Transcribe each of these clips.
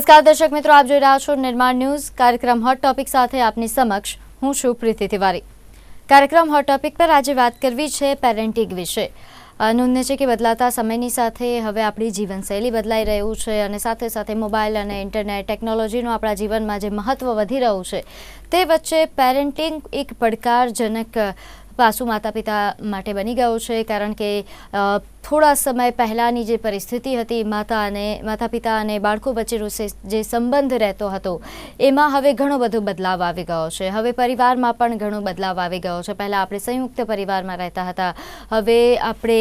નમસ્કાર દર્શક મિત્રો, આપ જોઈ રહ્યા છો નિર્માણ ન્યૂઝ. કાર્યક્રમ હોટ ટોપિક સાથે આપની સમક્ષ હું છું પ્રીતિ તિવારી. કાર્યક્રમ હોટ ટોપિક પર આજે વાત કરવી છે પેરેન્ટિંગ વિશે. નોંધને છે કે બદલાતા સમયની સાથે હવે આપણી જીવનશૈલી બદલાઈ રહ્યું છે અને સાથે સાથે મોબાઈલ અને ઇન્ટરનેટ ટેકનોલોજીનું આપણા જીવનમાં જે મહત્ત્વ વધી રહ્યું છે, તે વચ્ચે પેરેન્ટિંગ એક પડકારજનક પાસું માતા પિતા માટે બની ગયો છે, કારણ કે થોડા સમય પહેલાંની જે પરિસ્થિતિ હતી, માતા અને માતા પિતા અને બાળકો વચ્ચેનો જે સંબંધ રહેતો હતો, એમાં હવે ઘણો બધો બદલાવ આવી ગયો છે. હવે પરિવારમાં પણ ઘણો બદલાવ આવી ગયો છે. પહેલાં આપણે સંયુક્ત પરિવારમાં રહેતા હતા. હવે આપણે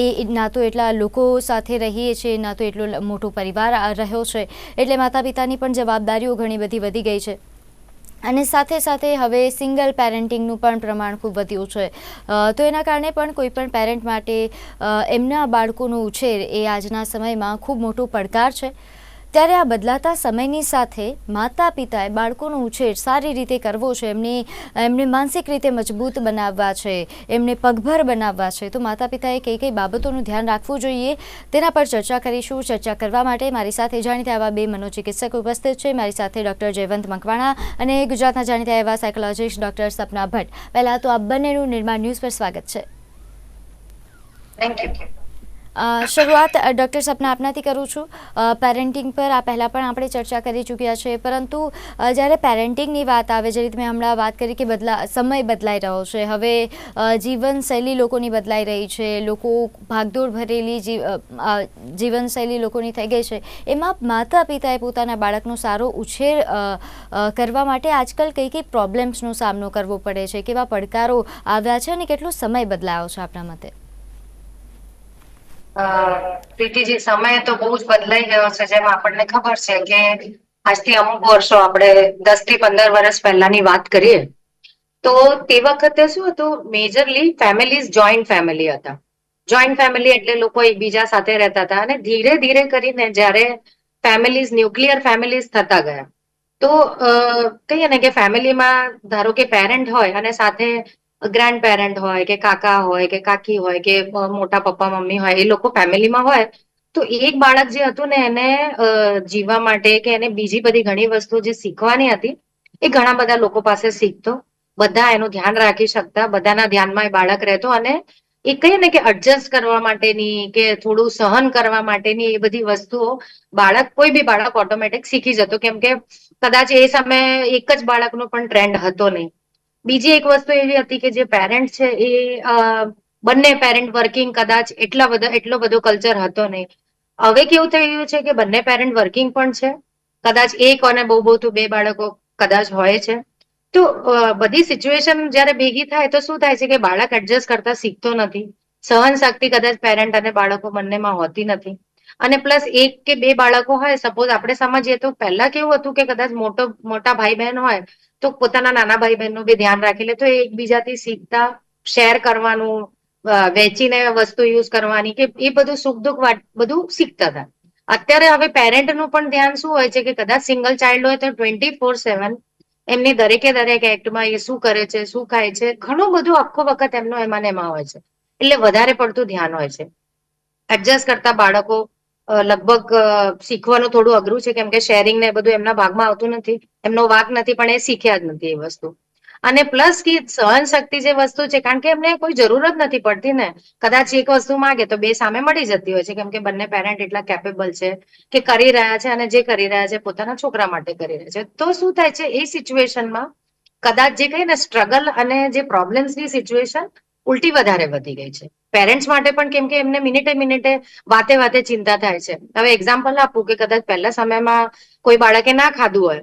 એ ના તો એટલા લોકો સાથે રહીએ છીએ, ના તો એટલો મોટો પરિવાર રહ્યો છે. એટલે માતા પિતાની પણ જવાબદારીઓ ઘણી બધી વધી ગઈ છે. અને સાથે સાથે હવે સિંગલ પેરેન્ટિંગનું પણ પ્રમાણ ખૂબ વધ્યું છે. તો એના કારણે પણ કોઈ પણ પેરેન્ટ માટે એમના બાળકોનો ઉછેર એ આજના સમયમાં ખૂબ મોટો પડકાર છે. ત્યારે આ બદલાતા સમયની સાથે માતા પિતાએ બાળકોનો ઉછેર સારી રીતે કરવો છે, એમને એમને માનસિક રીતે મજબૂત બનાવવા છે, એમને પગભર બનાવવા છે. તો માતા પિતાએ કઈ કઈ બાબતોનું ધ્યાન રાખવું જોઈએ તેના પર ચર્ચા કરીશું. ચર્ચા કરવા માટે મારી સાથે જાણીતા એવા બે મનોચિકિત્સક ઉપસ્થિત છે. મારી સાથે ડૉક્ટર જયવંત મકવાણા અને ગુજરાતના જાણીતા એવા સાયકોલોજીસ્ટ ડૉક્ટર સપના ભટ્ટ. પહેલાં તો આ બંનેનું નિર્માણ ન્યૂઝ પર સ્વાગત છે. થેન્ક યુ શરૂઆત ડૉક્ટર સપના આપનાથી કરું છું. પેરેન્ટિંગ પર આ પહેલાં પણ આપણે ચર્ચા કરી ચૂક્યા છે. પરંતુ જ્યારે પેરેન્ટિંગની વાત આવે, જે રીતે મેં હમણાં વાત કરી કે બદલા, સમય બદલાઈ રહ્યો છે. હવે જીવનશૈલી લોકોની બદલાઈ રહી છે. લોકો ભાગદોડ ભરેલી જીવનશૈલી લોકોની થઈ ગઈ છે. એમાં માતા પિતાએ પોતાના બાળકનો સારો ઉછેર કરવા માટે આજકાલ કઈ કઈ પ્રોબ્લેમ્સનો સામનો કરવો પડે છે? કેવા પડકારો આવ્યા છે અને કેટલો સમય બદલાયો છે આપણા મતે? પ્રીતિજી સમય તો બહુ જ બદલાઈ ગયો છે. જેમ આપણને ખબર છે કે આજથી અમુક વર્ષો આપણે દસથી પંદર વર્ષ પહેલાની વાત કરીએ, તો તે વખતે શું હતું? મેજરલી ફેમિલીઝ જોઈન્ટ ફેમિલી હતા. જોઈન્ટ ફેમિલી એટલે લોકો એકબીજા સાથે રહેતા હતા અને ધીરે ધીરે કરીને જ્યારે ફેમિલીઝ ન્યુક્લિયર ફેમિલીઝ થતા ગયા, તો કહીએ ને કે ફેમિલીમાં ધારો કે પેરેન્ટ હોય અને સાથે ગ્રાન્ડ પેરેન્ટ હોય કે કાકા હોય કે કાકી હોય કે મોટા પપ્પા, મમ્મી હોય, એ લોકો ફેમિલીમાં હોય, તો એક બાળક જે હતું ને એને જીવવા માટે કે એને બીજી બધી ઘણી વસ્તુ જે શીખવાની હતી, એ ઘણા બધા લોકો પાસે શીખતો. બધા એનું ધ્યાન રાખી શકતા, બધાના ધ્યાનમાં એ બાળક રહેતો અને એ કહીએ ને કે એડજસ્ટ કરવા માટેની કે થોડું સહન કરવા માટેની એ બધી વસ્તુઓ બાળક, કોઈ બી બાળક ઓટોમેટિક શીખી જતો. કેમ કે કદાચ એ સમયે એક જ બાળકનો પણ ટ્રેન્ડ હતો નહીં. બીજી એક વસ્તુ એવી હતી કે જે પેરેન્ટ છે એ બંને પેરેન્ટ વર્કિંગ કદાચ એટલા બધા, એટલો બધો કલ્ચર હતો નહીં. હવે કેવું થઈ ગયું છે કે બંને પેરેન્ટ વર્કિંગ પણ છે. કદાચ એક અને બહુ બહુ તો બે બાળકો કદાચ હોય છે. તો બધી સિચ્યુએશન જ્યારે ભેગી થાય તો શું થાય છે કે બાળક એડજસ્ટ કરતા શીખતો નથી. સહન શક્તિ કદાચ પેરેન્ટ અને બાળકો બંનેમાં હોતી નથી. અને પ્લસ એક કે બે બાળકો હોય સપોઝ આપણે સમજીએ તો પહેલા કેવું હતું કે કદાચ મોટો, મોટા ભાઈ બહેન હોય તો પોતાના નાના ભાઈ બહેનનું બી ધ્યાન રાખી લે તો એકબીજાથી શીખતા શેર કરવાનું વેચીને વસ્તુ યુઝ કરવાની કે એ બધું સુખ દુઃખ બધું શીખતા હતા. અત્યારે હવે પેરેન્ટનું પણ ધ્યાન શું હોય છે કે કદાચ સિંગલ ચાઇલ્ડ હોય તો ટ્વેન્ટી ફોર સેવન એમની દરેકે દરેક એક્ટમાં એ શું કરે છે, શું ખાય છે, ઘણું બધું આખો વખત એમનો એમાં ને એમાં હોય છે. એટલે વધારે પડતું ધ્યાન હોય છે. એડજસ્ટ કરતા બાળકો લગભગ શીખવાનું થોડું અઘરું છે, કેમ કે શેરિંગ ને બધું એમના ભાગમાં આવતું નથી, એમનો વાક નથી, પણ એ શીખ્યા જ નથી એ વસ્તુ. અને પ્લસ કે સહન શક્તિ જે વસ્તુ છે, કારણ કે એમને કોઈ જરૂર જ નથી પડતી ને. કદાચ એક વસ્તુ માંગે તો બે સામે મળી જતી હોય છે, કેમ કે બંને પેરેન્ટ એટલા કેપેબલ છે કે કરી રહ્યા છે અને જે કરી રહ્યા છે, પોતાના છોકરા માટે કરી રહ્યા છે. તો શું થાય છે, એ સિચ્યુએશનમાં કદાચ જે કહીએ ને સ્ટ્રગલ અને જે પ્રોબ્લેમ્સની સિચ્યુએશન ઉલટી વધારે વધી ગઈ છે. પેરેન્ટ્સ માટે પણ કેમ કે એમને મિનિટે મિનિટે વાતે વાતે ચિંતા થાય છે. હવે એક્ઝામ્પલ આપું કે કદાચ પહેલા સમયમાં કોઈ બાળકે ના ખાધું હોય,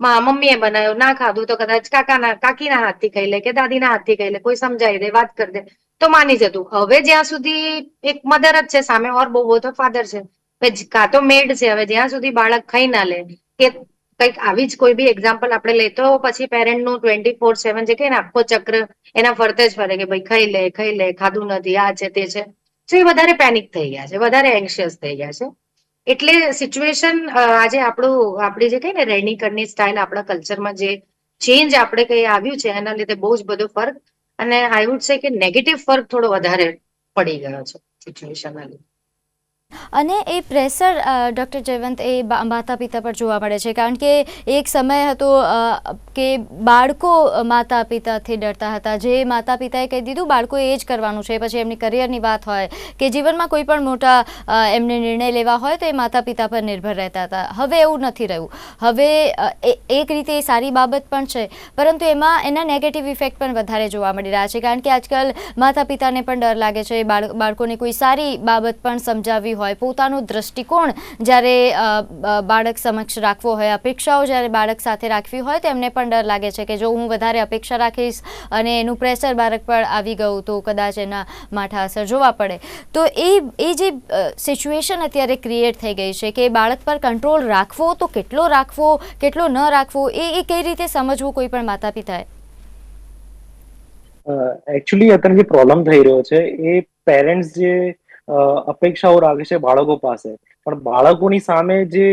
મા મમ્મીએ બનાવ્યું, ના ખાધું તો કદાચ કાકાના, કાકીના હાથથી ખાઈ લે કે દાદીના હાથથી ખાઈ લે, કોઈ સમજાવી દે, વાત કરી દે, તો માની જતું. હવે જ્યાં સુધી એક મધર જ છે, સામે ઓર બહુ તો ફાધર છે, કાં તો મેડ છે, હવે જ્યાં સુધી બાળક ખાઈ ના લે, કે કંઈક આવી જ કોઈ બી એક્ઝામ્પલ આપણે લે તો પછી પેરેન્ટનું ટ્વેન્ટી ફોર સેવન જે કે ને આખો ચક્ર એના ફરતે જ ફરે કે ભાઈ ખાઈ લે ખાઈ લે, ખાધું નથી, આ છે, તે છે. તો એ વધારે પેનિક થઈ ગયા છે, વધારે એન્શિયસ થઈ ગયા છે. એટલે સિચ્યુએશન આજે આપણું, આપણી જે કહીએ ને રહેણી કરની સ્ટાઇલ આપણા કલ્ચરમાં જે ચેન્જ આપણે કઈ આવ્યું છે, એના લીધે બહુ જ બધો ફરક અને આઈ વુડ સે કે નેગેટિવ ફરક થોડો વધારે પડી ગયો છે સિચ્યુએશનના લીધે. અને એ પ્રેશર ડૉક્ટર જયવંત, એ માતા પિતા પર જોવા મળે છે. કારણ કે એક સમય હતો કે બાળકો માતા પિતાથી ડરતા હતા. જે માતા પિતાએ કહી દીધું બાળકોએ એ જ કરવાનું છે. પછી એમની કરિયરની વાત હોય કે જીવનમાં કોઈ પણ મોટા એમને નિર્ણય લેવા હોય તો એ માતા પિતા પર નિર્ભર રહેતા હતા. હવે એવું નથી રહ્યું. હવે એક રીતે એ સારી બાબત પણ છે, પરંતુ એમાં એના નેગેટિવ ઇફેક્ટ પણ વધારે જોવા મળી રહ્યા છે. કારણ કે આજકાલ માતા પિતાને પણ ડર લાગે છે. બાળ, બાળકોને કોઈ સારી બાબત પણ સમજાવવી હોય પોતાનો દ્રષ્ટિકોણ જ્યારે બાળક સમક્ષ રાખવો હોય, અપેક્ષાઓ જ્યારે બાળક સાથે રાખવી હોય, તો એમને પણ ડર લાગે છે કે જો હું વધારે અપેક્ષા રાખીશ અને એનું પ્રેશર બાળક પર આવી ગયું, તો કદાચ એના માઠા અસર જોવા પડે. તો એ એ જે સિચ્યુએશન અત્યારે ક્રિએટ થઈ ગઈ છે કે બાળક પર કંટ્રોલ રાખવો, તો કેટલો રાખવો, કેટલો ન રાખવો, એ એ કઈ રીતે સમજવું કોઈ પણ માતા પિતાએ એકચ્યુઅલી અત્યારે જે પ્રોબ્લેમ થઈ રહ્યો છે, એ પેરેન્ટ્સ જે અપેક્ષાઓ રાખે છે બાળકો પાસે. પણ બાળકોની સામે જે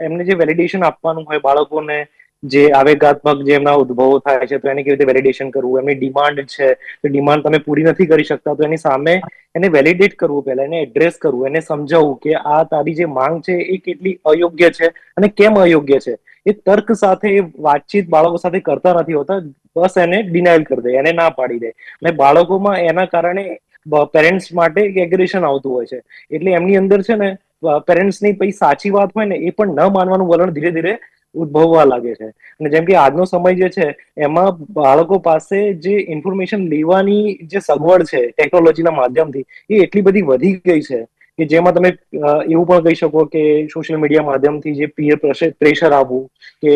એમને જે વેલિડેશન આપવાનું હોય, બાળકોને જે આવેગાત્મક જે એમના ઉદ્ભવો થાય છે, તો એને કેવી રીતે વેલિડેશન કરવું? એમની ડિમાન્ડ છે, તો ડિમાન્ડ તમે પૂરી નથી કરી શકતા, તો એની સામે એને વેલિડેટ કરવું પહેલા, એને એડ્રેસ કરવું, એને સમજાવવું કે આ તારી જે માંગ છે એ કેટલી અયોગ્ય છે અને કેમ અયોગ્ય છે. એ તર્ક સાથે એ વાતચીત બાળકો સાથે કરતા નથી હોતા, બસ એને ડિનાઇલ કરી દે, એને ના પાડી દે. અને બાળકોમાં એના કારણે પેરેન્ટ્સ માટે એગ્રેશન આવતું હોય છે. એટલે એમની અંદર છે ને પેરેન્ટ્સની પછી સાચી વાત હોય ને, એ પણ ન માનવાનું વલણ ધીરે ધીરે ઉદ્ભવવા લાગે છે. અને જેમ કે આજનો સમય જે છે, એમાં બાળકો પાસે જે ઇન્ફોર્મેશન લેવાની જે સગવડ છે ટેકનોલોજીના માધ્યમથી, એ એટલી બધી વધી ગઈ છે. કે જેમાં તમે એવું પણ કહી શકો કે સોશિયલ મીડિયા માધ્યમથી જે પીયર પ્રેશર આવવું કે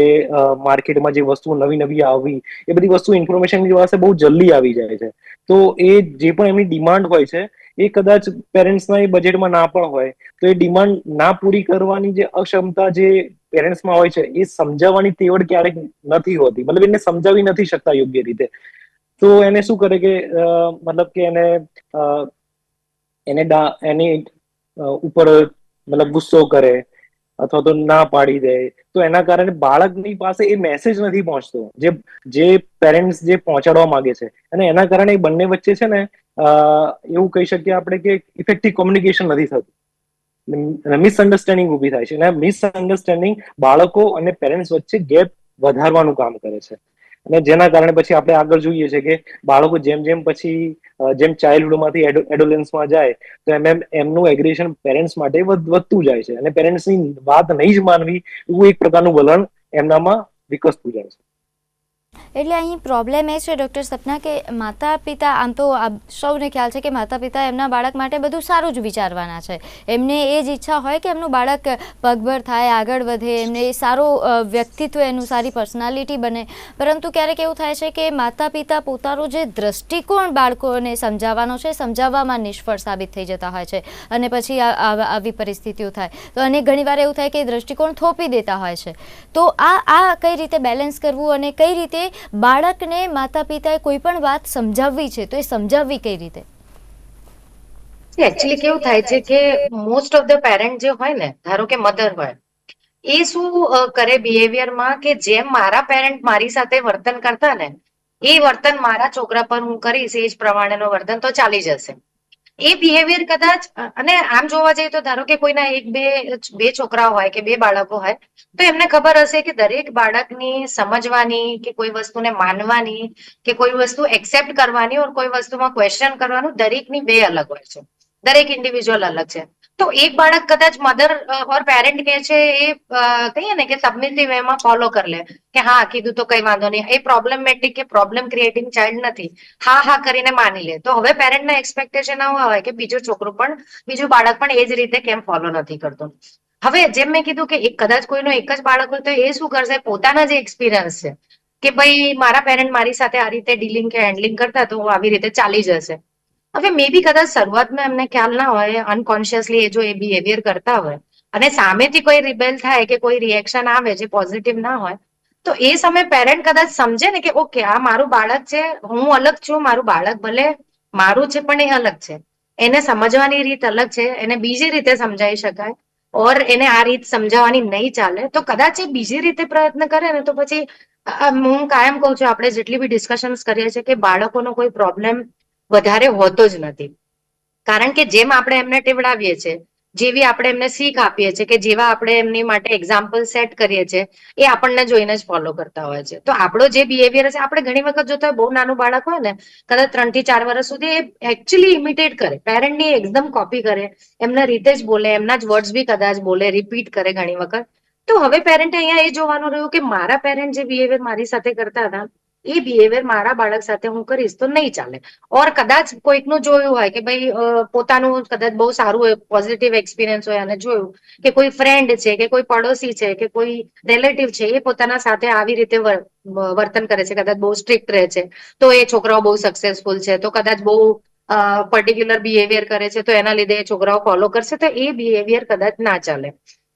માર્કેટમાં જે વસ્તુ નવી નવી આવવી એ બધી વસ્તુ ઇન્ફોર્મેશનની પાસે બહુ જલ્દી આવી જાય છે. તો એ જે પણ એમની ડિમાન્ડ હોય છે, એ કદાચ પેરેન્ટ્સના એ બજેટમાં ના પણ હોય, તો એ ડિમાન્ડ ના પૂરી કરવાની જે અક્ષમતા જે પેરેન્ટ્સમાં હોય છે, એ સમજાવવાની તેવડ ક્યારેક નથી હોતી. મતલબ એને સમજાવી નથી શકતા યોગ્ય રીતે. તો એને શું કરે કે મતલબ કે એને એને એની ઉપર મતલબ ગુસ્સો કરે અથવા તો ના પાડી દે, તો એના કારણે બાળકની પાસે એ મેસેજ નથી પહોંચતો. જે જે પેરેન્ટ્સ જે પહોંચાડવા માંગે છે. અને એના કારણે એ બંને વચ્ચે છે ને એવું કહી શકીએ આપણે કે ઇફેક્ટિવ કોમ્યુનિકેશન નથી થતું. મિસઅન્ડરસ્ટેન્ડિંગ ઊભી થાય છે. અને મિસઅન્ડરસ્ટેન્ડિંગ બાળકો અને પેરેન્ટ્સ વચ્ચે ગેપ વધારવાનું કામ કરે છે. અને જેના કારણે પછી આપણે આગળ જોઈએ છે કે બાળકો જેમ જેમ પછી જેમ ચાઇલ્ડહુડમાંથી એડોલેન્સમાં જાય, તો એમ એમ એમનું એગ્રેશન પેરેન્ટ્સ માટે વધતું જાય છે. અને પેરેન્ટ્સની વાત નહીં જ માનવી, એવું એક પ્રકારનું વલણ એમનામાં વિકસતું જાય છે. એટલે અહીં પ્રોબ્લેમ એ છે ડૉક્ટર સપના, કે માતા પિતા આમ તો સૌને ખ્યાલ છે કે માતા પિતા એમના બાળક માટે બધું સારું જ વિચારવાના છે. એમને એ જ ઈચ્છા હોય કે એમનું બાળક પગભર થાય, આગળ વધે, એમને એ સારું વ્યક્તિત્વ, એનું સારી પર્સનાલિટી બને. પરંતુ ક્યારેક એવું થાય છે કે માતા પિતા પોતાનો જે દ્રષ્ટિકોણ બાળકોને સમજાવવાનો છે, સમજાવવામાં નિષ્ફળ સાબિત થઈ જતા હોય છે અને પછી આવી પરિસ્થિતિઓ થાય. તો અને ઘણીવાર એવું થાય કે દ્રષ્ટિકોણ થોપી દેતા હોય છે. તો આ આ કઈ રીતે બેલેન્સ કરવું અને કઈ રીતે બાળકને માતા પિતાએ કોઈ પણ વાત સમજાવવી છે, તો એ સમજાવવી કઈ રીતે? એકચ્યુઅલી કેવું થાય છે કે મોસ્ટ ઓફ ધ પેરેન્ટ જે હોય ને, ધારો કે મધર હોય, એ શું કરે બિહેવિયરમાં કે જેમ મારા પેરેન્ટ મારી સાથે વર્તન કરતા ને, એ વર્તન મારા છોકરા પર હું કરીશ, એ જ પ્રમાણેનો વર્તન તો ચાલી જશે. એ બિહેવિયર કદાચ, અને આમ જોવા જઈએ તો ધારો કે કોઈના એક, બે બે છોકરા હોય કે બે બાળકો હોય, તો એમને ખબર હશે કે દરેક બાળકની સમજવાની કે કોઈ વસ્તુને માનવાની કે કોઈ વસ્તુ એક્સેપ્ટ કરવાની ઓર કોઈ વસ્તુમાં ક્વેશ્ચન કરવાનું દરેકની બે અલગ હોય છે. દરેક ઇન્ડિવિજ્યુઅલ અલગ છે. તો એક બાળક કદાચ મધર ઓર પેરેન્ટ કે છે એ કહીએ ને કે સબમિસિવ એમાં ફોલો કરી લે. કે હા, કીધું તો કઈ વાંધો નહીં. એ પ્રોબ્લેમેટિક કે પ્રોબ્લેમ ક્રિએટિંગ ચાઇલ્ડ નથી. હા હા કરીને માની લે. તો હવે પેરેન્ટના એક્સપેક્ટેશન આવું હોય કે બીજો છોકરો પણ, બીજું બાળક પણ એ જ રીતે કેમ ફોલો નથી કરતો. હવે જેમ મેં કીધું કે એક કદાચ કોઈનો એક જ બાળક હોય તો એ શું કરશે? પોતાના જે એક્સપિરિયન્સ છે, કે ભાઈ મારા પેરેન્ટ મારી સાથે આ રીતે ડીલિંગ કે હેન્ડલિંગ કરતા તો આવી રીતે ચાલી જશે. હવે મે બી કદાચ શરૂઆતમાં એમને ખ્યાલ ના હોય અનકોન્શિયસલી એ જો એ બિહેવિયર કરતા હોય અને સામેથી કોઈ રિબેલ થાય કે કોઈ રિએક્શન આવે જે પોઝિટિવ ના હોય, તો એ સમયે પેરેન્ટ કદાચ સમજે ને કે ઓકે આ મારું બાળક છે, હું અલગ છું, મારું બાળક ભલે મારું છે, પણ એ અલગ છે. એને સમજવાની રીત અલગ છે, એને બીજી રીતે સમજાવી શકાય ઓર એને આ રીત સમજાવવાની નહીં ચાલે. તો કદાચ એ બીજી રીતે પ્રયત્ન કરે ને તો પછી હું કાયમ કહું છું, આપણે જેટલી બી ડિસ્કશન્સ કરીએ છીએ કે બાળકોનો કોઈ પ્રોબ્લેમ વધારે હોતો જ નથી. કારણ કે જેમ આપણે એમને ટેવડાવીએ છીએ જેવી આપણે એમને શીખ આપીએ છીએ કે જેવા આપણે એમની માટે એક્ઝામ્પલ સેટ કરીએ છીએ એ આપણને જોઈને જ ફોલો કરતા હોય છે. તો આપણો જે બિહેવિયર છે આપણે ઘણી વખત જોતા હોય, બહુ નાનું બાળક હોય ને, કદાચ ત્રણથી ચાર વર્ષ સુધી એ એકચ્યુઅલી ઇમિટેટ કરે. પેરેન્ટની એકદમ કોપી કરે, એમના રીતે જ બોલે, એમના જ વર્ડ્સ બી કદાચ બોલે રિપીટ કરે ઘણી વખત. તો હવે પેરેન્ટ અહીંયા એ જોવાનું રહ્યું કે મારા પેરેન્ટ જે બિહેવિયર મારી સાથે કરતા હતા એ બિહેવિયર મારા બાળક સાથે હું કરીશ તો નહીં ચાલે. ઓર કદાચ કોઈકનું જોયું હોય કે ભાઈ પોતાનું કદાચ બહુ સારું હોય પોઝિટિવ એક્સપિરિયન્સ હોય અને જોયું કે કોઈ ફ્રેન્ડ છે, કે કોઈ પડોશી છે, કે કોઈ રિલેટિવ છે, એ પોતાના સાથે આવી રીતે વર્તન કરે છે, કદાચ બહુ સ્ટ્રિક્ટ રહે છે, તો એ છોકરાઓ બહુ સક્સેસફુલ છે, તો કદાચ બહુ પર્ટિક્યુલર બિહેવિયર કરે છે, તો એના લીધે એ છોકરાઓ ફોલો કરશે, તો એ બિહેવિયર કદાચ ના ચાલે.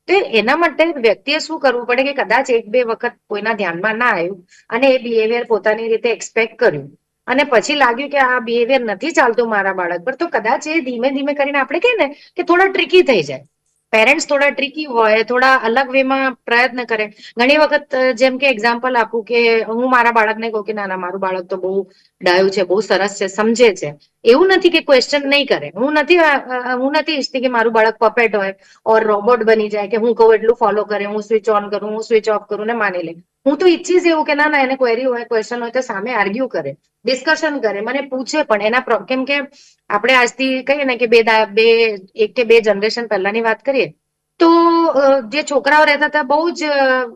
તો એના માટે વ્યક્તિએ શું કરવું પડે કે કદાચ એક બે વખત કોઈના ધ્યાનમાં ના આવ્યું અને એ બિહેવિયર પોતાની રીતે એક્સપેક્ટ કર્યું. અને પછી લાગ્યું કે આ બિહેવિયર નથી ચાલતું મારા બાળક પર, તો કદાચ એ ધીમે ધીમે કરીને આપણે કહીએ ને કે થોડા ટ્રિકી થઈ જાય. પેરેન્ટ્સ થોડા ટ્રીકી હોય, થોડા અલગ વેમાં પ્રયત્ન કરે. ઘણી વખત જેમ કે એક્ઝામ્પલ આપું કે હું મારા બાળકને કહું કે, ના ના, મારું બાળક તો બહુ ડાયું છે, બહુ સરસ છે, સમજે છે. એવું નથી કે ક્વેશ્ચન નહીં કરે. હું નથી હું નથી ઈચ્છતી કે મારું બાળક પપેટ હોય ઓર રોબોટ બની જાય કે હું કહું એટલું ફોલો કરે, હું સ્વિચ ઓન કરું, હું સ્વિચ ઓફ કરું ને માની લે. હું તો ઈચ્છીશ એવું કે ના ના, એને ક્વેરી હોય ક્વેશ્ચન હોય તો સામે આર્ગ્યુ કરે ડિસ્કશન કરે. મને પૂછે પણ એના કેમ કે આપણે આજથી કહીએ ને કે બે બે, એક કે બે જનરેશન પહેલાની વાત કરીએ, તો જે છોકરાઓ રહેતા હતા બહુ જ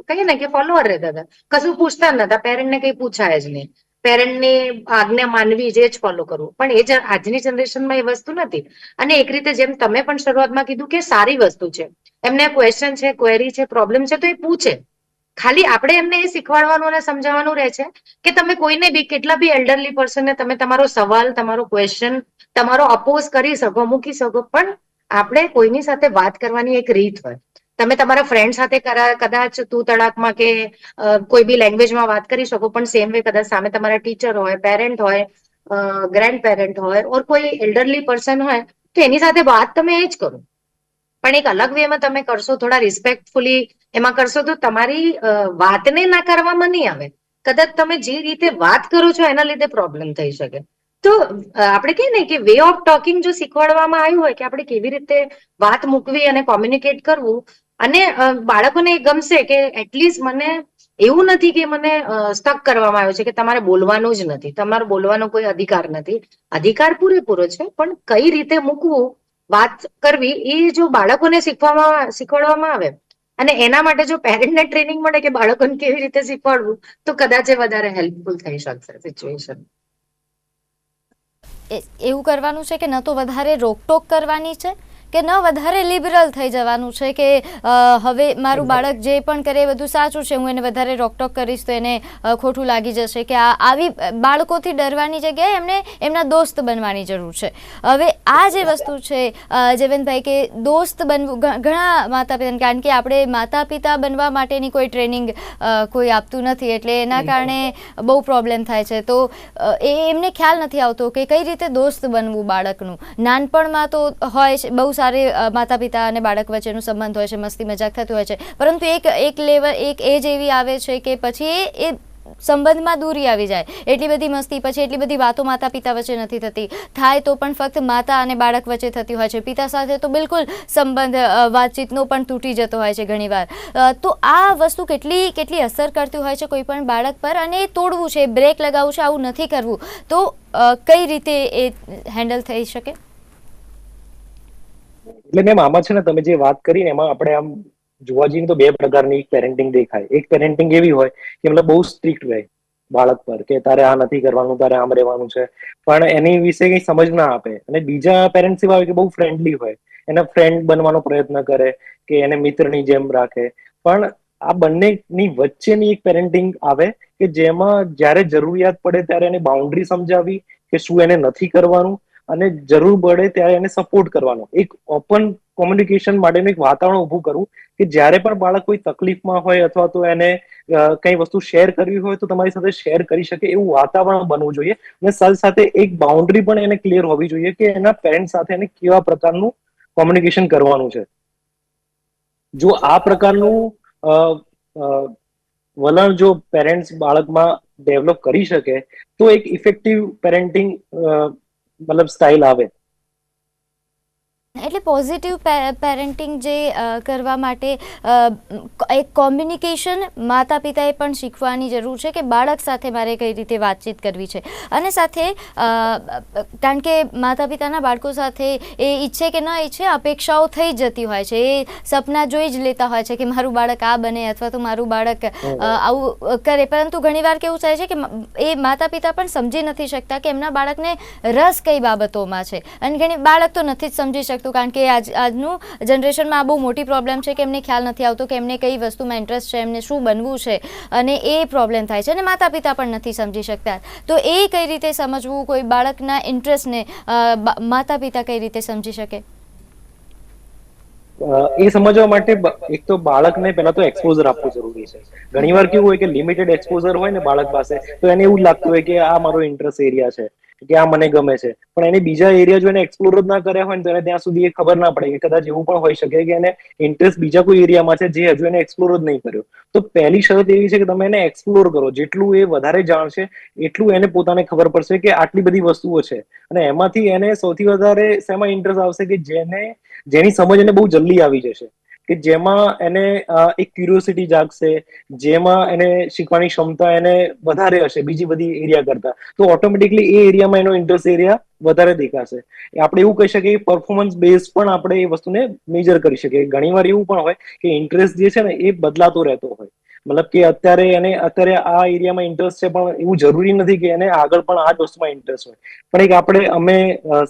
કહીએ ને કે ફોલોઅર રહેતા હતા. કશું પૂછતા જ નતા પેરેન્ટને કઈ પૂછાય જ નહીં. પેરેન્ટની આજ્ઞા માનવી જે જ ફોલો કરવું. પણ એ જ, આજની જનરેશનમાં એ વસ્તુ નથી. અને એક રીતે જેમ તમે પણ શરૂઆતમાં કીધું કે સારી વસ્તુ છે. એમને ક્વેશ્ચન છે ક્વેરી છે પ્રોબ્લેમ છે, તો એ પૂછે. ખાલી આપણે એમને એ શીખવાડવાનું અને સમજાવવાનું રહે છે કે તમે કોઈને બી કેટલા બી એલ્ડરલી પર્સનને તમે તમારો સવાલ, તમારો ક્વેશ્ચન તમારો અપોઝ કરી શકો, મૂકી શકો, પણ આપણે કોઈની સાથે વાત કરવાની એક રીત હોય. તમે તમારા ફ્રેન્ડ સાથે કરા- કદાચ તું તડાકમાં કે કોઈ બી લેંગ્વેજમાં વાત કરી શકો, પણ સેમ વે કદાચ સામે તમારા ટીચર હોય પેરેન્ટ હોય ગ્રેન્ડ પેરેન્ટ હોય ઓર કોઈ એલ્ડરલી પર્સન હોય, તો એની સાથે વાત તમે એ જ કરો. પણ એક અલગ વેમાં તમે કરશો, થોડા રિસ્પેક્ટફુલી એમાં કરશો તો તમારી વાતને નાકારવામાં નહીં આવે. કદાચ તમે જે રીતે વાત કરો છો એના લીધે પ્રોબ્લેમ થઈ શકે. તો આપણે કહીએ ને કે વે ઓફ ટોકિંગ જો શીખવાડવામાં આવ્યું હોય કે આપણે કેવી રીતે વાત મૂકવી અને કોમ્યુનિકેટ કરવું, અને બાળકોને એ ગમશે કે એટલીસ્ટ મને એવું નથી કે મને સ્ટક કરવામાં આવ્યો છે કે તમારે બોલવાનું જ નથી. તમારે બોલવાનો કોઈ અધિકાર નથી. અધિકાર પૂરેપૂરો છે, પણ કઈ રીતે મૂકવું વાત કરવી એ જો બાળકોને શીખવામાં, શીખવાડવામાં આવે અને એના માટે જો પેરેન્ટને ટ્રેનિંગ મળે કે બાળકોને કેવી રીતે શીખવાડવું, તો કદાચ એ વધારે હેલ્પફુલ થઈ શકશે સિચ્યુએશન એવું કરવાનું છે કે ન તો વધારે રોકટોક કરવાની છે? કે ન વધારે લિબરલ થઈ જવાનું છે કે હવે મારું બાળક જે પણ કરે એ બધું સાચું છે હું એને વધારે રોકટોક કરીશ તો એને ખોટું લાગી જશે કે આ આવી બાળકોથી ડરવાની જગ્યાએ એમને એમના દોસ્ત બનવાની જરૂર છે. હવે આ જે વસ્તુ છે જયવંતભાઈ કે દોસ્ત બનવું ઘણા માતા પિતા કારણ કે આપણે માતા પિતા બનવા માટેની કોઈ ટ્રેનિંગ કોઈ આપતું નથી એટલે એના કારણે બહુ પ્રોબ્લેમ થાય છે. તો એ એમને ખ્યાલ નથી આવતો કે કઈ રીતે દોસ્ત બનવું બાળકનું. નાનપણમાં તો હોય છે બહુ સારી માતા પિતા અને બાળક વચ્ચેનો સંબંધ હોય છે, મસ્તી મજાક થતું હોય છે. પરંતુ એક એક લેવલ, એક એજ એવી આવે છે કે પછી એ સંબંધમાં દૂરી આવી જાય. એટલી બધી મસ્તી, પછી એટલી બધી વાતો માતા પિતા વચ્ચે નથી થતી. થાય તો પણ ફક્ત માતા અને બાળક વચ્ચે થતી હોય છે. પિતા સાથે તો બિલકુલ સંબંધ વાતચીતનો પણ તૂટી જતો હોય છે ઘણીવાર. તો આ વસ્તુ કેટલી કેટલી અસર કરતી હોય છે કોઈ પણ બાળક પર? અને તોડવું છે, બ્રેક લગાવવું છે, આવું નથી કરવું. તો કઈ રીતે એ હેન્ડલ થઈ શકે? એટલે મેમ, આમાં છે ને તમે જે વાત કરી ને, એમાં આપણે આમ જોવા જઈએ તો બે પ્રકારની પેરેન્ટિંગ દેખાય. એક પેરેન્ટિંગ એવી હોય કે મતલબ બહુ સ્ટ્રિક્ટ રહે બાળક પર, કે તારે આ નથી કરવાનું, તારે આમ રહેવાનું છે. પણ એની વિશે કઈ સમજ ના આપે. અને બીજા પેરેન્ટ્સ એવા હોય કે બહુ ફ્રેન્ડલી હોય, એના ફ્રેન્ડ બનવાનો પ્રયત્ન કરે, કે એને મિત્રની જેમ રાખે. પણ આ બંનેની વચ્ચેની એક પેરેન્ટિંગ આવે કે જેમાં જ્યારે જરૂરિયાત પડે ત્યારે એને બાઉન્ડ્રી સમજાવી કે શું એને નથી કરવાનું અને જરૂર પડે ત્યારે એને સપોર્ટ કરવાનો. એક ઓપન કોમ્યુનિકેશન માટેનું એક વાતાવરણ ઊભું કરવું કે જ્યારે પણ બાળક કોઈ તકલીફમાં હોય અથવા તો એને કઈ વસ્તુ શેર કરવી હોય તો તમારી સાથે શેર કરી શકે એવું વાતાવરણ બનવું જોઈએ. અને સાથે સાથે એક બાઉન્ડ્રી પણ એને ક્લિયર હોવી જોઈએ કે એના પેરેન્ટ સાથે એને કેવા પ્રકારનું કોમ્યુનિકેશન કરવાનું છે. જો આ પ્રકારનું વલણ જો પેરેન્ટ્સ બાળકમાં ડેવલપ કરી શકે, તો એક ઇફેક્ટિવ પેરેન્ટિંગ મતલબ સ્ટાઇલ આવે. એટલે પોઝિટિવ પેરેન્ટિંગ જે કરવા માટે એક કોમ્યુનિકેશન માતા પિતાએ પણ શીખવાની જરૂર છે કે બાળક સાથે મારે કઈ રીતે વાતચીત કરવી છે. અને સાથે કારણ કે માતા પિતાના બાળકો સાથે એ ઈચ્છે કે ન ઈચ્છે અપેક્ષાઓ થઈ જતી હોય છે. એ સપના જોઈ જ લેતા હોય છે કે મારું બાળક આ બને અથવા તો મારું બાળક આવું કરે. પરંતુ ઘણીવાર કેવું થાય છે કે એ માતા પિતા પણ સમજી નથી શકતા કે એમના બાળકને રસ કઈ બાબતોમાં છે. અને ઘણી બાળક તો નથી જ સમજી શકતું કારણ કે આજ, આજનું જનરેશનમાં આ બહુ મોટી પ્રોબ્લેમ છે કે એમને ખ્યાલ નથી આવતો કે એમને કઈ વસ્તુમાં ઇન્ટરેસ્ટ છે, એમને શું બનવું છે અને એ પ્રોબ્લેમ થાય છે અને માતા પિતા પણ નથી સમજી શકતા. તો એ કઈ રીતે સમજવું? કોઈ બાળકના ઇન્ટરેસ્ટને માતા પિતા કઈ રીતે સમજી શકે? એ સમજવા માટે એક તો બાળકને પહેલા તો એક્સપોઝર આપવું જરૂરી છે. ઘણીવાર કેવું હોય કે લિમિટેડ એક્સપોઝર હોય ને બાળક પાસે, તો એને એવું લાગતું હોય કે આ મારો ઇન્ટરેસ્ટ એરિયા છે. કે આ મને ગમે છે. પણ એને બીજા એરિયા જો એને એક્સપ્લોર જ ના કર્યા હોય ને તો ત્યાં સુધી એ ખબર ના પડે કે કદાચ એવું પણ હોઈ શકે કે એને ઇન્ટરેસ્ટ બીજા કોઈ એરિયામાં છે જે હજુ એને એક્સપ્લોર જ નહીં કર્યો. તો પહેલી શરત એવી છે કે તમે એને એક્સપ્લોર કરો. જેટલું એ વધારે જાણશે, એટલું એને પોતાને ખબર પડશે કે આટલી બધી વસ્તુઓ છે. અને એમાંથી એને સૌથી વધારે શેમાં ઇન્ટરેસ્ટ આવશે કે જેને, જેની સમજ એને બહુ જલ્દી આવી જશે. કે જેમાં એને એક ક્યુરિયોસિટી જાગશે, જેમાં એને શીખવાની ક્ષમતા એને વધારે હશે, બીજી બધી એરિયા કરતા. તો ઓટોમેટિકલી એ એરિયામાં એનો ઇન્ટરેસ્ટ એરિયા વધારે દેખાશે. આપણે એવું કહી શકીએ પરફોર્મન્સ બેઝ પણ આપણે એ વસ્તુને મેજર કરી શકીએ. ઘણીવાર એવું પણ હોય કે ઇન્ટરેસ્ટ જે છે ને એ બદલાતો રહેતો હોય. મતલબ કે અત્યારે એને, અત્યારે આ એરિયામાં ઇન્ટરેસ્ટ છે પણ એવું જરૂરી નથી કે એને આગળ પણ આ જ વસ્તુમાં ઇન્ટરેસ્ટ હોય. પણ એક આપણે, અમે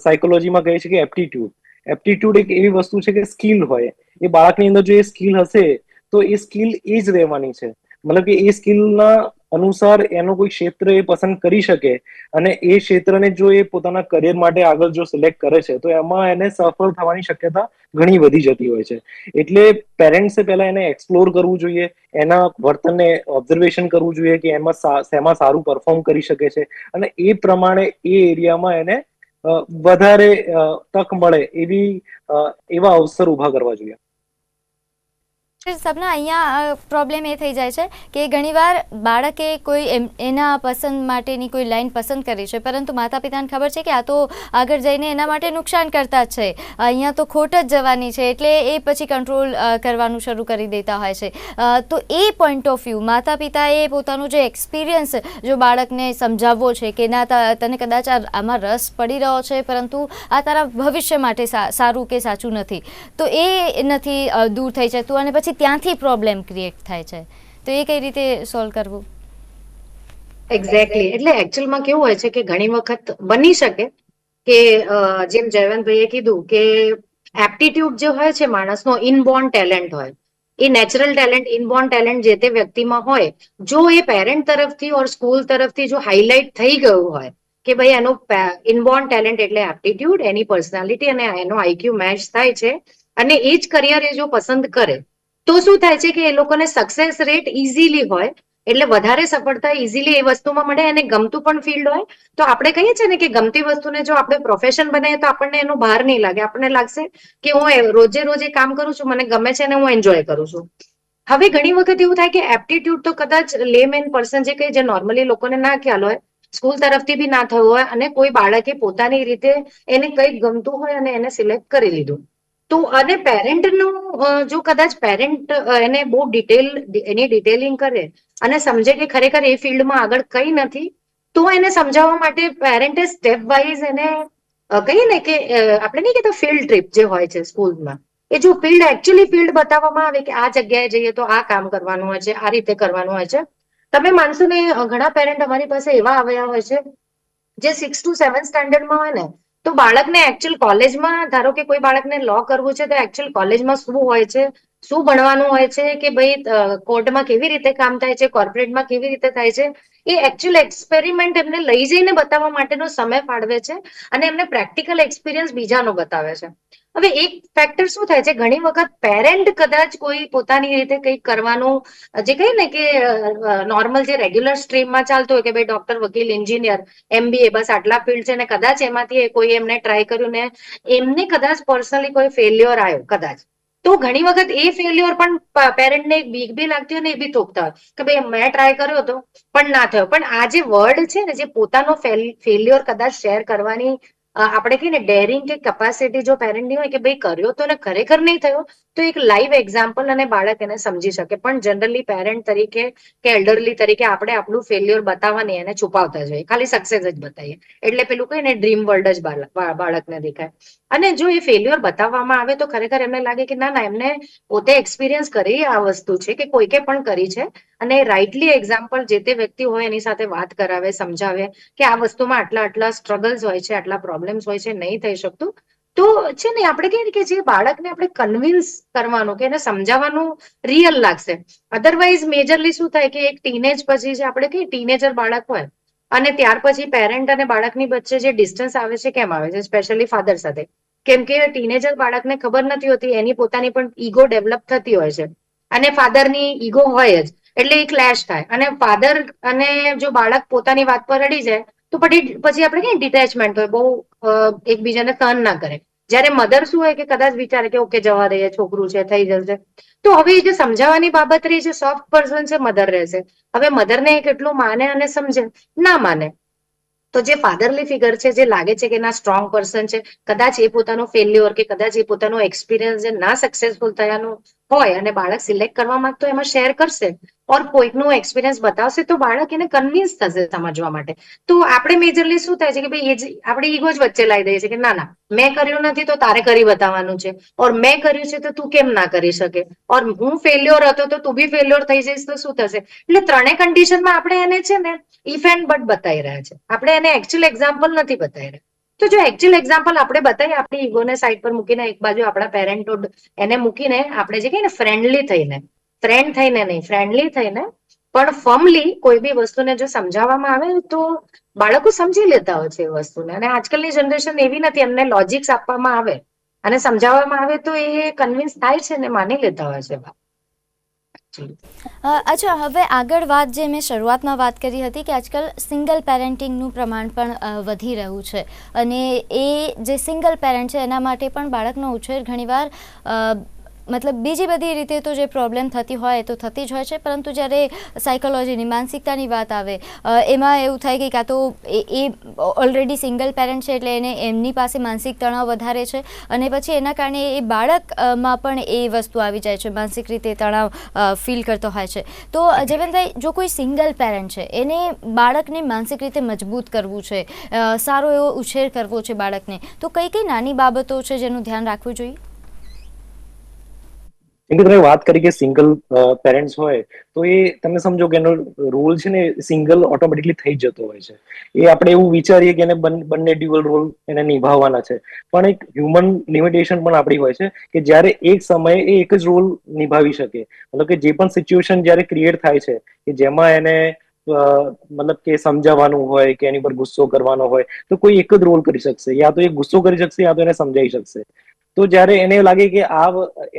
સાયકોલોજીમાં કહીએ છીએ કે એપ્ટિટ્યુડ એપ્ટિટ્યુડ એક એવી વસ્તુ છે કે સ્કિલ હોય. એ બાળકની અંદર જો એ સ્કિલ હશે, તો એ સ્કિલ એ જ રહેવાની છે. મતલબ કે એ સ્કિલના અનુસાર એનો કોઈ ક્ષેત્ર એ પસંદ કરી શકે અને એ ક્ષેત્રને જો એ પોતાના કરિયર માટે આગળ જો સિલેક્ટ કરે છે, તો એમાં એને સફળ થવાની શક્યતા ઘણી વધી જતી હોય છે. એટલે પેરેન્ટ્સે પહેલા એને એક્સપ્લોર કરવું જોઈએ, એના વર્તનને ઓબ્ઝર્વેશન કરવું જોઈએ કે એમાં શેમાં સારું પરફોર્મ કરી શકે છે અને એ પ્રમાણે એ એરિયામાં એને વધારે તક મળે એવી એવા અવસર ઊભા કરવા જોઈએ. સપના અહીંયા પ્રોબ્લેમ એ થઈ જાય છે કે ઘણીવાર બાળકે કોઈ એના પસંદ માટેની કોઈ લાઈન પસંદ કરી છે, પરંતુ માતા પિતાને ખબર છે કે આ તો આગળ જઈને એના માટે નુકસાન કરતા જ છે. અહીંયા તો ખોટ જ જવાની છે, એટલે એ પછી કંટ્રોલ કરવાનું શરૂ કરી દેતા હોય છે. તો એ પોઈન્ટ ઓફ વ્યૂ માતા પિતાએ પોતાનું જે એક્સપિરિયન્સ જો બાળકને સમજાવવો છે કે ના તને કદાચ આમાં રસ પડી રહ્યો છે, પરંતુ આ તારા ભવિષ્ય માટે સારું કે સાચું નથી, તો એ નથી દૂર થઈ જતું અને પછી ત્યાંથી પ્રોબ્લેમ ક્રિએટ થાય છે. તો એ કઈ રીતે સોલ્વ કરવું? એક્ઝેક્ટલી એટલે એકચ્યુઅલમાં કેવું હોય છે કે ઘણી વખત બની શકે કે જેમ જયવંતભાઈએ કીધું કે એપ્ટિટ્યુડ જે હોય છે માણસનો ઇનબોર્ન ટેલેન્ટ હોય. એ નેચરલ ટેલેન્ટ ઇનબોર્ન ટેલેન્ટ જે તે વ્યક્તિમાં હોય, જો એ પેરેન્ટ તરફથી ઓર સ્કૂલ તરફથી જો હાઇલાઇટ થઈ ગયું હોય કે ભાઈ એનો ઇનબોર્ન ટેલેન્ટ એટલે એપ્ટિટ્યુડ એની પર્સનાલિટી અને એનો આઈક્યુ મેચ થાય છે અને એ જ કરિયર એ જો પસંદ કરે તો શું થાય છે કે એ લોકોને સક્સેસ રેટ ઇઝીલી હોય, એટલે વધારે સફળતા ઇઝીલી એ વસ્તુમાં મળે અને ગમતું પણ ફિલ્ડ હોય, તો આપણે કહીએ છીએ ને કે ગમતી વસ્તુને જો આપણે પ્રોફેશન બનાવીએ તો આપણને એનો ભાર નહીં લાગે. આપણને લાગશે કે હું રોજે રોજે કામ કરું છું, મને ગમે છે અને હું એન્જોય કરું છું. હવે ઘણી વખત એવું થાય કે એપ્ટિટ્યુડ તો કદાચ લેમેન પર્સન જે કઈ જે નોર્મલી લોકોને ના ખ્યાલ હોય સ્કૂલ તરફથી બી ના થયું હોય અને કોઈ બાળકે પોતાની રીતે એને કંઈક ગમતું હોય અને એને સિલેક્ટ કરી લીધું. તો અને પેરેન્ટનું જો કદાચ પેરેન્ટ એને બહુ ડિટેલ એની ડિટેલિંગ કરે અને સમજે કે ખરેખર એ ફિલ્ડમાં આગળ કઈ નથી, તો એને સમજાવવા માટે પેરેન્ટે સ્ટેપ વાઇઝ એને કહીએ ને કે આપણે નહીં કહેતા ફિલ્ડ ટ્રીપ જે હોય છે સ્કૂલમાં, એ જો ફિલ્ડ એકચ્યુઅલી ફિલ્ડ બતાવવામાં આવે કે આ જગ્યાએ જઈએ તો આ કામ કરવાનું હોય છે, આ રીતે કરવાનું હોય છે, તમે માનશો ને ઘણા પેરેન્ટ અમારી પાસે એવા આવ્યા હોય છે, જે સિક્સ ટુ સેવન સ્ટાન્ડર્ડમાં હોય ને તો બાળકને એકચ્યુઅલ કોલેજમાં ધારો કે કોઈ બાળકને લો કરવું છે, તો એકચ્યુઅલ કોલેજમાં શું હોય છે? શું ભણવાનું હોય છે? કે ભાઈ કોર્ટમાં કેવી રીતે કામ થાય છે? કોર્પોરેટમાં કેવી રીતે થાય છે? એ એકચ્યુઅલ એક્સપેરિમેન્ટ એમને લઈ જઈને બતાવવા માટેનો સમય ફાળવે છે અને એમને પ્રેક્ટિકલ એક્સપિરિયન્સ બીજાનો બતાવે છે. હવે એક ફેક્ટર શું થાય છે? ઘણી વખત પેરેન્ટ કદાચ કોઈ પોતાની રીતે કંઈક કરવાનું, જે કહીએ ને કે નોર્મલ જે રેગ્યુલર સ્ટ્રીમમાં ચાલતું હોય કે ભાઈ ડોક્ટર વકીલ એન્જિનિયર એમબીએ બસ આટલા ફિલ્ડ છે ને કદાચ એમાંથી કોઈ એમને ટ્રાય કર્યું ને એમને કદાચ પર્સનલી કોઈ ફેલ્યોર આવ્યો, કદાચ. તો ઘણી વખત એ ફેલ્યોર પણ પેરેન્ટને બીક બી લાગતી હોય ને એ બી થોપતા હોય. કે ભાઈ મેં ટ્રાય કર્યો હતો પણ ના થયો. પણ આ જે વર્ડ છે ને, જે પોતાનો ફેલ્યોર કદાચ શેર કરવાની આપણે કહીએ ને ડેરિંગ કે કેપેસિટી જો પેરેન્ટની હોય કે ભાઈ કર્યો તો ને ખરેખર નહીં થયો, તો એક લાઈવ એક્ઝામ્પલ અને બાળક એને સમજી શકે. પણ જનરલી પેરેન્ટ તરીકે કે એલ્ડરલી તરીકે આપણે આપણું ફેલ્યોર બતાવવાની એને છુપાવતા જોઈએ. ખાલી સક્સેસ જ બતાવીએ. એટલે પેલું કહીએ ને ડ્રીમ વર્લ્ડ જ બાળક બાળકને દેખાય. અને જો એ ફેલ્યોર બતાવવામાં આવે તો ખરેખર એમને લાગે કે ના ના, એમને પોતે એક્સપિરિયન્સ કરી આ વસ્તુ છે કે કોઈકે પણ કરી છે. અને રાઇટલી એક્ઝામ્પલ જે તે વ્યક્તિ હોય એની સાથે વાત કરાવે, સમજાવે કે આ વસ્તુમાં આટલા આટલા સ્ટ્રગલ્સ હોય છે, આટલા પ્રોબ્લેમ્સ હોય છે, નહીં થઈ શકતું. તો છે ને આપણે કહીએ કે જે બાળકને આપણે કન્વિન્સ કરવાનું કે એને સમજાવવાનું રિયલ લાગશે. અધરવાઇઝ મેજરલી શું થાય કે એક ટીનેજ પછી જે આપણે કહીએ ટીનેજર બાળક હોય અને ત્યાર પછી પેરેન્ટ અને બાળકની વચ્ચે જે ડિસ્ટન્સ આવે છે કેમ આવે છે? સ્પેશિયલી ફાધર સાથે. કેમ કે ટીનેજર બાળકને ખબર નથી હોતી, એની પોતાની પણ ઈગો ડેવલપ થતી હોય છે. અને ફાધરની ઈગો હોય જ. એટલે એ ક્લેશ થાય. અને ફાધર અને જો બાળક પોતાની વાત પર રડી જાય, તો પછી પછી આપણે કહીએ ડિટેચમેન્ટ હોય. બહુ એકબીજાને સહન ના કરે. જ્યારે મધર શું હોય કે કદાચ વિચારે કે, ઓકે, જવા દઈએ છોકરું છે, થઈ જશે. તો હવે જે સમજાવવાની બાબત રહી છે સોફ્ટ પર્સન છે મધર રહેશે. હવે મધરને કેટલું માને અને સમજે? ના માને. તો જે ફાધરલી ફિગર છે, જે લાગે છે કે ના સ્ટ્રોંગ પર્સન છે, કદાચ એ પોતાનો ફેલ્યોર કે કદાચ એ પોતાનો એક્સપિરિયન્સ ના સક્સેસફુલ થયાનું હોય અને બાળક સિલેક્ટ કરવા માંગતો એમાં શેર કરશે. ઓર કોઈકનું એક્સપિરિયન્સ બતાવશે તો બાળક એને કન્વિન્સ થશે સમજવા માટે. તો આપણે મેજરલી શું થાય છે કે ભાઈ એ જ, આપણે ઈગો જ વચ્ચે લાવી દઈએ છીએ કે ના ના, મેં કર્યું નથી તો તારે કરી બતાવવાનું છે. ઓર મેં કર્યું છે તો તું કેમ ના કરી શકે? ઓર હું ફેલ્યોર હતો તો તું બી ફેલ્યોર થઈ જઈશ તો શું થશે? એટલે ત્રણેય કન્ડિશનમાં આપણે એને છે ને ઇફ એન્ડ બટ બતાવી રહ્યા છે. આપણે એને એકચ્યુઅલ એક્ઝામ્પલ નથી બતાવી રહ્યા. તો જો એકચ્યુઅલ એક્ઝામ્પલ આપણે બતાવીએ આપણી ઈગોને સાઈડ પર મૂકીને એક બાજુ આપણા પેરેન્ટહુડ એને મૂકીને આપણે જે કહીએ ને ફ્રેન્ડલી થઈને ફ્રેન્ડ થઈને નહીં ફ્રેન્ડલી થઈને પણ ફર્મલી કોઈ બી વસ્તુને જો સમજાવવામાં આવે તો બાળકો સમજી લેતા હોય છે એ વસ્તુને. અને આજકાલની જનરેશન એવી નથી એમને લોજિક્સ આપવામાં આવે અને સમજાવવામાં આવે તો એ કન્વિન્સ થાય છે ને માની લેતા હોય છે અ, અચ્છા, હવે આગળ વાત જે મેં શરૂઆતમાં વાત કરી હતી કે આજકાલ સિંગલ પેરેન્ટિંગનું પ્રમાણ પણ વધી રહ્યું છે. અને એ જે સિંગલ પેરેન્ટ છે, એના માટે પણ બાળકનો ઉછેર ઘણીવાર મતલબ બીજી બધી રીતે તો જે પ્રોબ્લેમ થતી હોય તો થતી જ હોય છે, પરંતુ જ્યારે સાયકોલોજીની માનસિકતાની વાત આવે એમાં એવું થાય કે કાં તો એ ઓલરેડી સિંગલ પેરેન્ટ છે એટલે એને એમની પાસે માનસિક તણાવ વધારે છે અને પછી એના કારણે એ બાળકમાં પણ એ વસ્તુ આવી જાય છે, માનસિક રીતે તણાવ ફીલ કરતો હોય છે. તો જયવંતભાઈ જો કોઈ સિંગલ પેરેન્ટ છે, એને બાળકને માનસિક રીતે મજબૂત કરવું છે સારો એવો ઉછેર કરવો છે બાળકને, તો કઈ કઈ નાની બાબતો છે જેનું ધ્યાન રાખવું જોઈએ? કે તમે વાત કરી કે સિંગલ પેરેન્ટ્સ હોય, તો એ તમે સમજો કે એનો રોલ છે ને સિંગલ ઓટોમેટિકલી થઈ જતો હોય છે. એ આપણે એવું વિચારીએ કે એને બંને ડ્યુઅલ રોલ એને નિભાવવાના છે. પણ એક હ્યુમન લિમિટેશન પણ આપણી હોય છે કે જ્યારે એક સમયે એ એક જ રોલ નિભાવી શકે. મતલબ કે જે પણ સિચ્યુએશન જ્યારે ક્રિએટ થાય છે, કે જેમાં એને મતલબ કે સમજાવવાનું હોય કે એની પર ગુસ્સો કરવાનો હોય, તો કોઈ એક જ રોલ કરી શકશે. યા તો એ ગુસ્સો કરી શકશે, યા તો એને સમજાવી શકશે. તો જ્યારે એને લાગે કે આ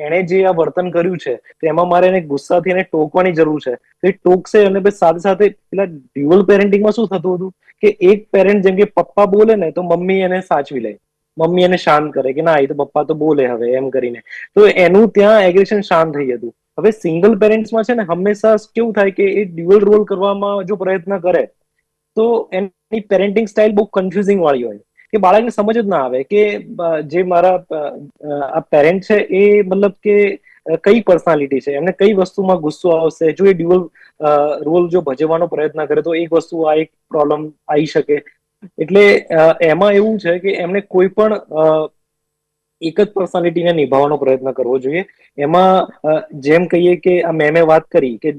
એણે જે આ વર્તન કર્યું છે, તો એમાં મારે એને ગુસ્સાથી એને ટોકવાની જરૂર છે. તો એ ટોકશે અને પછી સાથે સાથે પેલા ડ્યુઅલ પેરેન્ટિંગમાં શું થતું હતું? કે એક પેરેન્ટ જેમ કે પપ્પા બોલે ને, તો મમ્મી એને સાચવી લે. મમ્મી એને શાંત કરે કે ના, એ તો પપ્પા તો બોલે હવે એમ કરીને. તો એનું ત્યાં એગ્રેશન શાંત થઈ હતું હવે સિંગલ પેરેન્ટ્સમાં છે ને, હંમેશા કેવું થાય કે એ ડ્યુઅલ રોલ કરવામાં જો પ્રયત્ન કરે, તો એની પેરેન્ટિંગ સ્ટાઇલ બહુ કન્ફ્યુઝિંગ વાળી હોય. કે બાળકને સમજ જ ના આવે કે જે મારા આ પેરેન્ટ છે એ મતલબ કે કઈ પર્સનાલિટી છે? એમને કઈ વસ્તુમાં ગુસ્સો આવશે? જો એ ડ્યુઅલ રોલ જો ભજવવાનો પ્રયત્ન કરે તો એક વસ્તુ આ એક પ્રોબ્લેમ આવી શકે. એટલે એમાં એવું છે કે એમને કોઈ પણ એક જ પર્સનાલિટીને નિભાવવાનો પ્રયત્ન કરવો જોઈએ. એમાં જેમ કહીએ કે આ મેં વાત કરી કે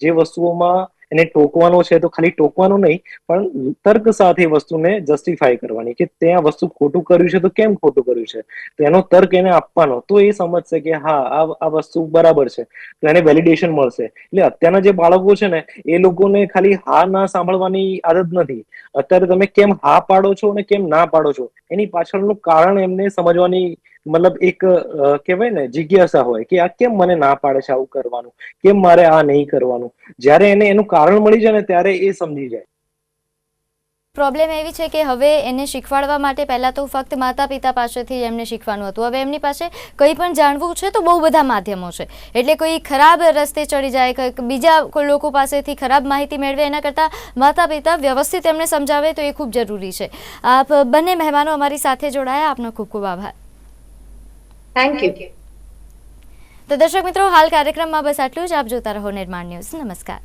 જે વસ્તુઓમાં એને ટોકવાનો છે તો ખાલી ટોકવાનો નહીં, પણ તર્ક સાથે વસ્તુને જસ્ટિફાય કરવાની કે તે આ વસ્તુ ખોટું કર્યું છે તો કેમ ખોટું કર્યું છે? તો એનો તર્ક એને આપવાનો. તો એ સમજશે કે હા, આ આ વસ્તુ બરાબર છે. તો એને વેલિડેશન મળશે. એટલે અત્યારના જે બાળકો છે ને, એ લોકોને ખાલી હા, ના સાંભળવાની આદત નથી. અત્યારે તમે કેમ હા પાડો છો અને કેમ ના પાડો છો? એની પાછળનું કારણ એમને સમજવાની મતલબ એક કહેવાય ને, જિજ્ઞાસા હોય કે આ કેમ મને ના પાડે છે આવું કરવાનું? કેમ મારે આ નહીં કરવાનું? જ્યારે એને એનું કારણ મળી જાય ને, ત્યારે એ સમજી જાય. પ્રોબ્લેમ એવી છે કે હવે એને શીખવાડવા માટે પહેલાં તો ફક્ત માતા પિતા પાસેથી એમને શીખવાનું હતું. હવે એમની પાસે કંઈ પણ જાણવું છે તો બહુ બધા માધ્યમો છે. એટલે કોઈ ખરાબ રસ્તે ચડી જાય, કંઈક બીજા કોઈ લોકો પાસેથી ખરાબ માહિતી મેળવે, એના કરતાં માતા પિતા વ્યવસ્થિત એમને સમજાવે તો એ ખૂબ જરૂરી છે. આપ બંને મહેમાનો અમારી સાથે જોડાયા. આપનો ખૂબ ખૂબ આભાર. થેન્ક યુ તો દર્શક મિત્રો, હાલ કાર્યક્રમમાં બસ આટલું જ. આપ જોતા રહો નિર્માણ ન્યૂઝ. નમસ્કાર.